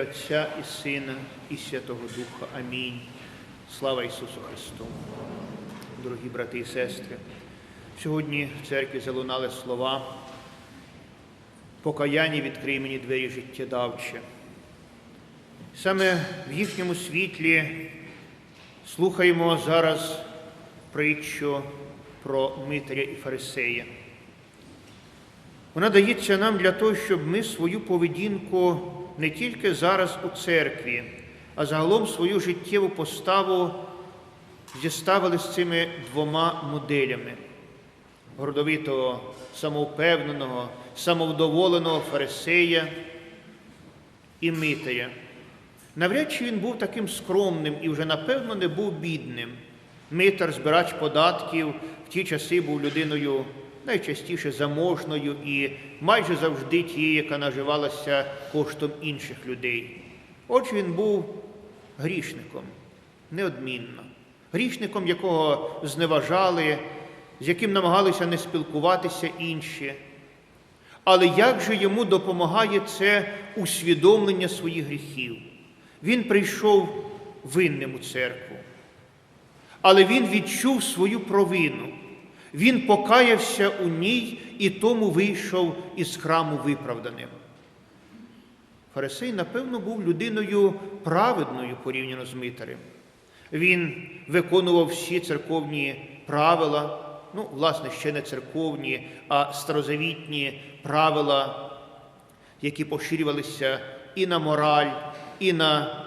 Отця і Сина, і Святого Духа. Амінь. Слава Ісусу Христу. Дорогі брати і сестри, сьогодні в церкві залунали слова. Покаяння відкрий мені двері життєдавче. Саме в їхньому світлі слухаємо зараз притчу про Митаря і Фарисея. Вона дається нам для того, щоб ми свою поведінку не тільки зараз у церкві, а загалом свою життєву поставу зіставили з цими двома моделями гордовитого, самовпевненого, самовдоволеного фарисея і Митаря. Навряд чи він був таким скромним і вже, напевно, не був бідним. Митар, збирач податків, в ті часи був людиною найчастіше заможною і майже завжди тією, яка наживалася коштом інших людей. Отже, він був грішником, неодмінно, грішником, якого зневажали, з яким намагалися не спілкуватися інші. Але як же йому допомагає це усвідомлення своїх гріхів? Він прийшов винним у церкву, але він відчув свою провину. Він покаявся у ній і тому вийшов із храму виправданим. Фарисей, напевно, був людиною праведною порівняно з Митарем. Він виконував всі церковні правила, ну, власне, ще не церковні, а старозавітні правила, які поширювалися і на мораль, і на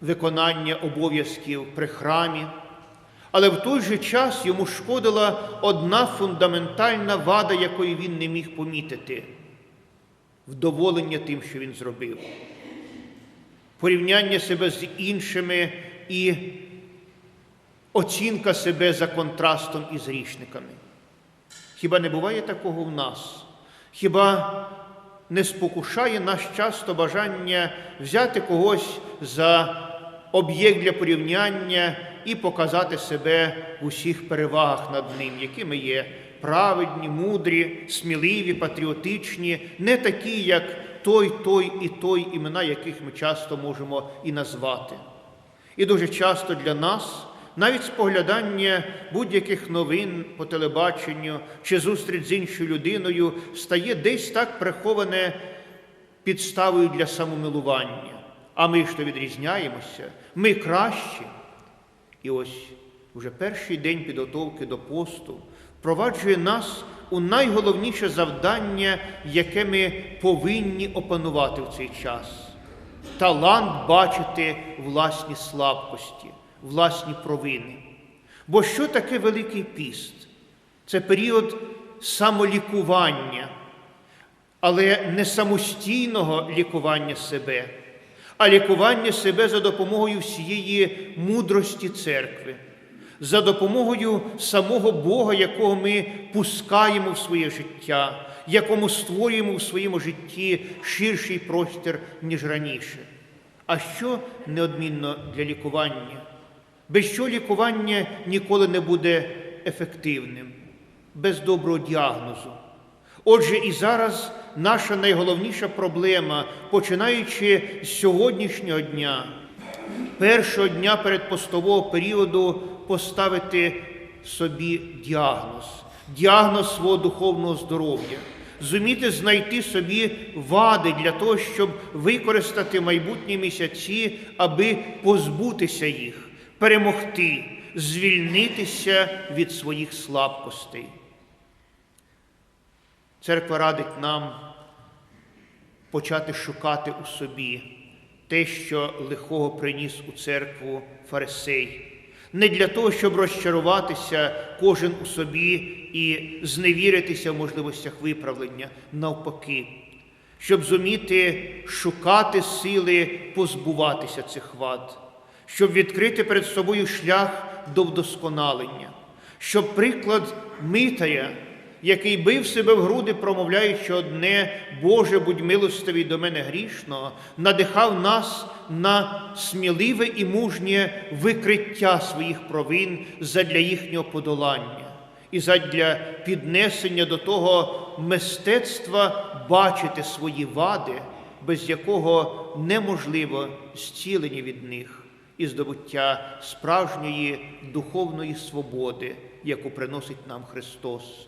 виконання обов'язків при храмі. Але в той же час йому шкодила одна фундаментальна вада, якої він не міг помітити вдоволення тим, що він зробив, порівняння себе з іншими і оцінка себе за контрастом із грішниками. Хіба не буває такого в нас? Хіба не спокушає нас часто бажання взяти когось за об'єкт для порівняння і показати себе в усіх перевагах над ним, якими є праведні, мудрі, сміливі, патріотичні, не такі, як той, той і той, імена яких ми часто можемо і назвати. І дуже часто для нас. Навіть споглядання будь-яких новин по телебаченню чи зустріч з іншою людиною стає десь так приховане підставою для самомилування. А ми ж то відрізняємося, ми кращі. І ось уже перший день підготовки до посту впроваджує нас у найголовніше завдання, яке ми повинні опанувати в цей час талант бачити власні слабкості власні провини. Бо що таке Великий піст? Це період самолікування, але не самостійного лікування себе, а лікування себе за допомогою всієї мудрості церкви, за допомогою самого Бога, якого ми пускаємо в своє життя, якому створюємо в своєму житті ширший простір, ніж раніше. А що неодмінно для лікування? без що лікування ніколи не буде ефективним, без доброго діагнозу. Отже, і зараз наша найголовніша проблема, починаючи з сьогоднішнього дня, першого дня передпостового періоду, поставити собі діагноз, діагноз свого духовного здоров'я. Зуміти знайти собі вади для того, щоб використати майбутні місяці, аби позбутися їх перемогти, звільнитися від своїх слабкостей. Церква радить нам почати шукати у собі те, що лихого приніс у церкву Фарисей. Не для того, щоб розчаруватися кожен у собі і зневіритися в можливостях виправлення, навпаки, щоб зуміти шукати сили позбуватися цих вад щоб відкрити перед собою шлях до вдосконалення, щоб приклад Митаря, який бив себе в груди, промовляючи одне, Боже, будь милостивий до мене грішного, надихав нас на сміливе і мужнє викриття своїх провин задля їхнього подолання і задля піднесення до того мистецтва бачити свої вади без якого неможливо зцілення від них і здобуття справжньої духовної свободи, яку приносить нам Христос.